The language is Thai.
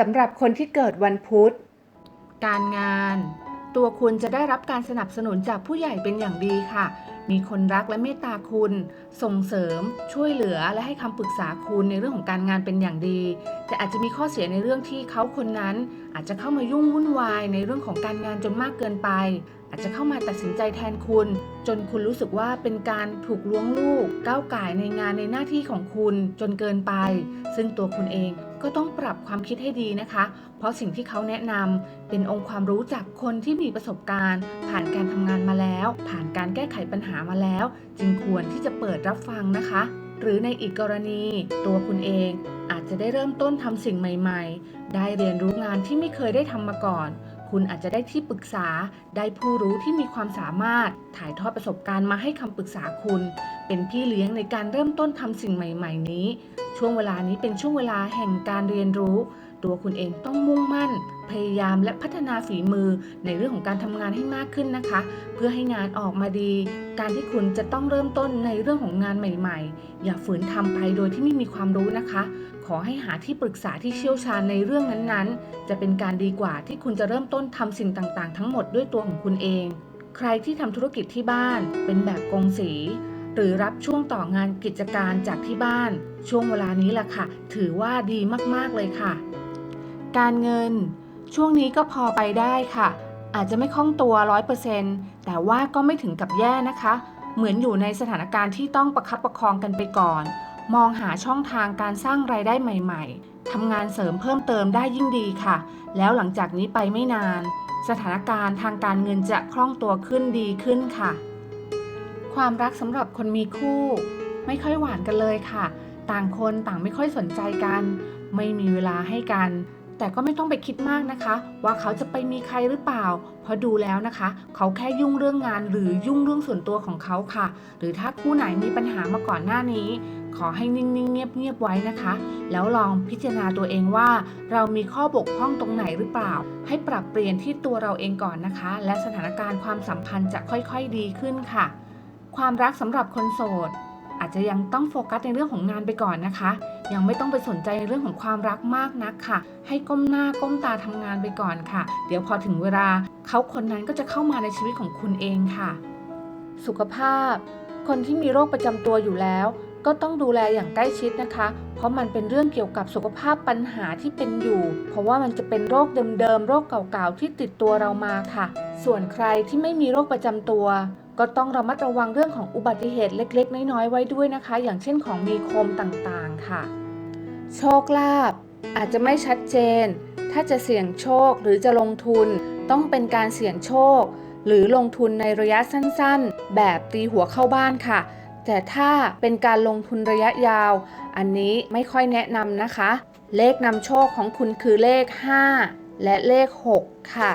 สำหรับคนที่เกิดวันพุธ การงาน ตัวคุณจะได้รับการสนับสนุนจากผู้ใหญ่เป็นอย่างดีค่ะ มีคนรักและเมตตาคุณ ส่งเสริม ช่วยเหลือและให้คำปรึกษาคุณในเรื่องของการงานเป็นอย่างดี แต่อาจจะมีข้อเสียในเรื่องที่เขาคนนั้น อาจจะเข้ามายุ่งวุ่นวายในเรื่องของการงานจนมากเกินไป อาจจะเข้ามาตัดสินใจแทนคุณ จนคุณรู้สึกว่าเป็นการถูกล้วงลูก ก้าวไก่ในงานในหน้าที่ของคุณจนเกินไป ซึ่งตัวคุณเองก็ต้องปรับความคิดให้ดีนะคะ เพราะสิ่งที่เขาแนะนำเป็นองค์ความรู้จากคนที่มีประสบการณ์ ผ่านการทำงานมาแล้ว ผ่านการแก้ไขปัญหามาแล้ว จึงควรที่จะเปิดรับฟังนะคะ หรือในอีกกรณี ตัวคุณเองอาจจะได้เริ่มต้นทำสิ่งใหม่ ๆ ได้เรียนรู้งานที่ไม่เคยได้ทำมาก่อน คุณอาจจะได้ที่ปรึกษา ได้ผู้รู้ที่มีความสามารถ ถ่ายทอดประสบการณ์มาให้คำปรึกษาคุณ เป็นพี่เลี้ยงในการเริ่มต้นทำสิ่งใหม่ ๆ นี้ ช่วงเวลานี้เป็นช่วงเวลาแห่งการเรียนรู้ ตัวคุณเองต้องมุ่งมั่น พยายามและพัฒนาฝีมือในเรื่องของการทำงานให้มากขึ้นนะคะ เพื่อให้งานออกมาดี การที่คุณจะต้องเริ่มต้นในเรื่องของงานใหม่ ๆ อย่าฝืนทำไปโดยที่ไม่มีความรู้นะคะ ขอให้หาที่ปรึกษาที่เชี่ยวชาญในเรื่องนั้นๆ จะเป็นการดีกว่าที่คุณจะเริ่มต้นทำสิ่งต่างๆ ทั้งหมดด้วยตัวของคุณเอง ใครที่ทำธุรกิจที่บ้าน เป็นแบบกงสีหรือรับช่วงต่องานกิจการจากที่บ้าน ช่วงเวลานี้แหละค่ะ ถือว่าดีมาก ๆ เลยค่ะ การเงิน ช่วงนี้ก็พอไปได้ค่ะ อาจจะไม่คล่องตัว 100%แต่ว่าก็ไม่ถึงกับแย่นะคะ เหมือนอยู่ในสถานการณ์ที่ต้องประคับประคองกันไปก่อน มองหาช่องทางการสร้างรายได้ใหม่ ๆทำงานเสริมเพิ่มเติมได้ยิ่งดีค่ะ แล้วหลังจากนี้ไปไม่นาน สถานการณ์ทางการเงินจะคล่องตัวขึ้นดีขึ้นค่ะ ความรักสำหรับคนมีคู่ ไม่ค่อยหวานกันเลยค่ะ ต่างคนต่างไม่ค่อยสนใจกัน ไม่มีเวลาให้กัน แต่ก็ไม่ต้องไปคิดมากนะคะ ว่าเขาจะไปมีใครหรือเปล่า เพราะดูแล้วนะคะ เขาแค่ยุ่งเรื่องงานหรือยุ่งเรื่องส่วนตัวของเขาค่ะ หรือถ้าคู่ไหนมีปัญหามาก่อนหน้านี้ ขอให้นิ่งๆเงียบๆไว้นะคะ แล้วลองพิจารณาตัวเองว่า เรามีข้อบกพร่องตรงไหนหรือเปล่า ให้ปรับเปลี่ยนที่ตัวเราเองก่อนนะคะ และสถานการณ์ความสัมพันธ์จะค่อยๆดีขึ้นค่ะ ความรักสำหรับคนโสด อาจจะยังต้องโฟกัสในเรื่องของงานไปก่อนนะคะ ยังไม่ต้องไปสนใจในเรื่องของความรักมากนักค่ะ ให้ก้มหน้าก้มตาทำงานไปก่อนค่ะ เดี๋ยวพอถึงเวลาเขาคนนั้นก็จะเข้ามาในชีวิตของคุณเองค่ะ สุขภาพ คนที่มีโรคประจำตัวอยู่แล้วก็ต้องดูแลอย่างใกล้ชิดนะคะ เพราะมันเป็นเรื่องเกี่ยวกับสุขภาพปัญหาที่เป็นอยู่ เพราะว่ามันจะเป็นโรคเดิมๆ โรคเก่าๆ ที่ติดตัวเรามาค่ะ ส่วนใครที่ไม่มีโรคประจำตัว ก็ต้องระมัดระวังเรื่องของอุบัติเหตุเล็ก ๆ น้อยๆไว้ด้วยนะคะ อย่างเช่นของมีคมต่างๆ ค่ะ โชคลาภอาจจะไม่ชัดเจน ถ้าจะเสี่ยงโชคหรือจะลงทุน ต้องเป็นการเสี่ยงโชค หรือลงทุนในระยะสั้นๆ แบบตีหัวเข้าบ้านค่ะ แต่ถ้าเป็นการลงทุนระยะยาว อันนี้ไม่ค่อยแนะนำนะคะ เลขนำโชคของคุณคือเลข 5 และเลข 6 ค่ะ